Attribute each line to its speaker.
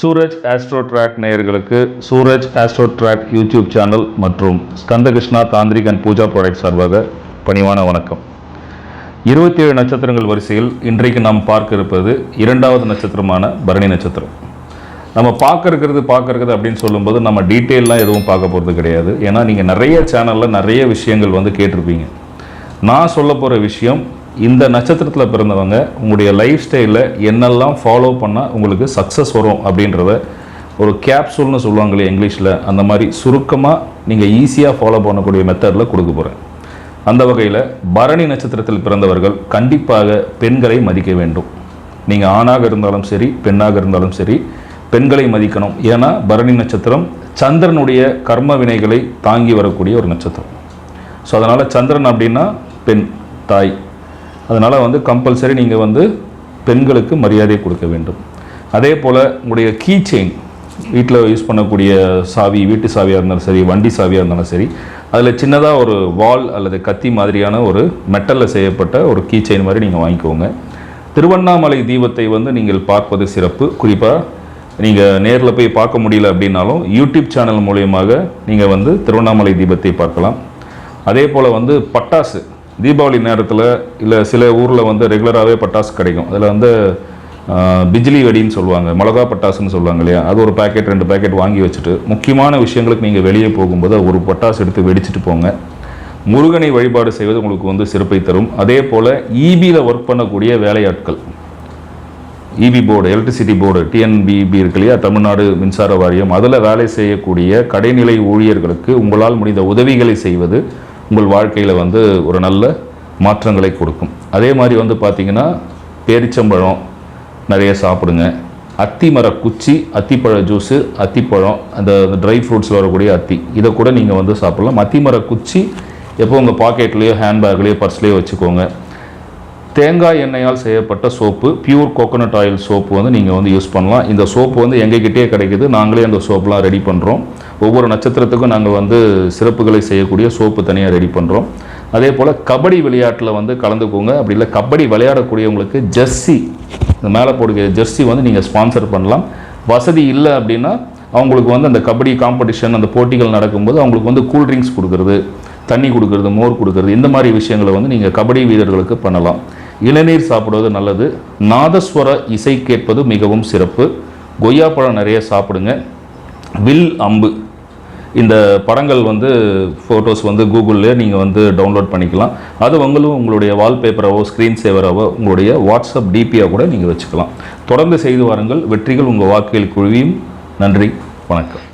Speaker 1: Suraj astro track நேயர்களுக்கு Suraj astro track YouTube channel மற்றும் Skandakrishna Tantrik and Pooja product சார்பாக பணிவான வணக்கம். இருபத்தி ஏழு நட்சத்திரங்கள் வரிசையில் இன்றைக்கு நாம் பார்க்க இருப்பது இரண்டாவது நட்சத்திரமான பரணி நட்சத்திரம். நம்ம பார்க்க இருக்கிறது பார்க்க இருக்கிறது அப்படின்னு சொல்லும்போது நம்ம டீட்டெயிலாம் எதுவும் பார்க்க போகிறது கிடையாது. ஏன்னா நீங்கள் நிறைய சேனலில் நிறைய விஷயங்கள் வந்து கேட்டிருப்பீங்க. நான் சொல்ல போகிற விஷயம் இந்த நட்சத்திரத்தில் பிறந்தவங்க உங்களுடைய லைஃப் ஸ்டைலில் என்னெல்லாம் ஃபாலோ பண்ணால் உங்களுக்கு சக்ஸஸ் வரும் அப்படின்றத ஒரு கேப்சூல்னு சொல்லுவாங்களே இங்கிலீஷில் அந்த மாதிரி சுருக்கமாக நீங்கள் ஈஸியாக ஃபாலோ பண்ணக்கூடிய மெத்தடில் கொடுக்க போகிறேன் அந்த வகையில் பரணி நட்சத்திரத்தில் பிறந்தவர்கள் கண்டிப்பாக பெண்களை மதிக்க வேண்டும். நீங்கள் ஆணாக இருந்தாலும் சரி பெண்ணாக இருந்தாலும் சரி பெண்களை மதிக்கணும். ஏன்னா பரணி நட்சத்திரம் சந்திரனுடைய கர்ம வினைகளை தாங்கி வரக்கூடிய ஒரு நட்சத்திரம். ஸோ அதனால் சந்திரன் அப்படின்னா பெண் தாய். அதனால் வந்து கம்பல்சரி நீங்கள் வந்து பெண்களுக்கு மரியாதை கொடுக்க வேண்டும். அதே போல் உங்களுடைய கீ செயின் வீட்டில் யூஸ் பண்ணக்கூடிய சாவி வீட்டு சாவியாக இருந்தாலும் சரி வண்டி சாவியாக இருந்தாலும் சரி அதில் சின்னதாக ஒரு வால் அல்லது கத்தி மாதிரியான ஒரு மெட்டலில் செய்யப்பட்ட ஒரு கீ செயின் மாதிரி நீங்கள் வாங்கிக்கோங்க. திருவண்ணாமலை தீபத்தை வந்து நீங்கள் பார்ப்பது சிறப்பு. குறிப்பாக நீங்கள் நேரில் போய் பார்க்க முடியல அப்படின்னாலும் யூடியூப் சேனல் மூலியமாக நீங்கள் வந்து திருவண்ணாமலை தீபத்தை பார்க்கலாம். அதே போல் வந்து பட்டாசு. தீபாவளி நேரத்தில் இல்லை சில ஊரில் வந்து ரெகுலராகவே பட்டாசு கிடைக்கும். அதில் வந்து பிஜிலி பிஜ்லி வெடின்னு சொல்லுவாங்க. மிளகா பட்டாசுன்னு சொல்லுவாங்க இல்லையா? அது ஒரு பேக்கெட் ரெண்டு பேக்கெட் வாங்கி வச்சுட்டு முக்கியமான விஷயங்களுக்கு நீங்கள் வெளியே போகும்போது ஒரு பட்டாசு எடுத்து வெடிச்சிட்டு போங்க. முருகனை வழிபாடு செய்வது உங்களுக்கு வந்து சிறப்பை தரும். அதே போல் ஈபியில் ஒர்க் பண்ணக்கூடிய வேலையாட்கள். EB board electricity board TNEB இருக்கு இல்லையா? தமிழ்நாடு மின்சார வாரியம். அதில் வேலை செய்யக்கூடிய கடைநிலை ஊழியர்களுக்கு உங்களால் முடிந்த உதவிகளை செய்வது உங்கள் வாழ்க்கையில் வந்து ஒரு நல்ல மாற்றங்களை கொடுக்கும். அதே மாதிரி வந்து பார்த்தீங்கன்னா பேரிச்சம்பழம் நிறைய சாப்பிடுங்க. அத்தி மர குச்சி அத்திப்பழ ஜூஸு அத்திப்பழம் அந்த ட்ரை ஃப்ரூட்ஸில் வரக்கூடிய அத்தி. இதை கூட நீங்கள் வந்து சாப்பிடலாம். அத்திமர குச்சி எப்போ உங்கள் பாக்கெட்லேயோ ஹேண்ட்பேக்லேயோ பர்ஸ்லேயோ வச்சுக்கோங்க. தேங்காய் எண்ணெயால் செய்யப்பட்ட soap pure coconut oil soap வந்து நீங்கள் வந்து யூஸ் பண்ணலாம். இந்த சோப்பு வந்து எங்ககிட்டே கிடைக்குது. நாங்களே அந்த சோப்பெலாம் ரெடி பண்ணுறோம் ஒவ்வொரு நட்சத்திரத்துக்கும் நாங்கள் வந்து சிறப்புகளை செய்யக்கூடிய சோப்பு தனியாக ரெடி பண்ணுறோம் அதே போல் கபடி விளையாட்டில் வந்து கலந்துக்கோங்க. அப்படி இல்லை கபடி விளையாடக்கூடியவங்களுக்கு ஜெர்சி இந்த மேலே போடுகிற ஜெர்சி வந்து நீங்கள் ஸ்பான்சர் பண்ணலாம். வசதி இல்லை அப்படின்னா அவங்களுக்கு வந்து அந்த கபடி காம்படிஷன் அந்த போட்டிகள் நடக்கும்போது அவங்களுக்கு வந்து கூல் ட்ரிங்க்ஸ் கொடுக்குறது தண்ணி கொடுக்கறது மோர் கொடுக்கறது இந்த மாதிரி விஷயங்களை வந்து நீங்கள் கபடி வீரர்களுக்கு பண்ணலாம். இளநீர் சாப்பிடுவது நல்லது. நாதஸ்வர இசை கேட்பது மிகவும் சிறப்பு. கொய்யாப்பழம் நிறைய சாப்பிடுங்க. வில் அம்பு. இந்த படங்கள் வந்து ஃபோட்டோஸ் வந்து கூகுளில் நீங்கள் வந்து டவுன்லோட் பண்ணிக்கலாம். அது உங்களும் உங்களுடைய வால்பேப்பராகவோ ஸ்க்ரீன் சேவராகவோ உங்களுடைய வாட்ஸ்அப் டிபியாக கூட நீங்கள் வச்சுக்கலாம். தொடர்ந்து செய்து வாருங்கள். வெற்றிகள் உங்கள் வாக்குகள் குழுவியும் நன்றி. வணக்கம்.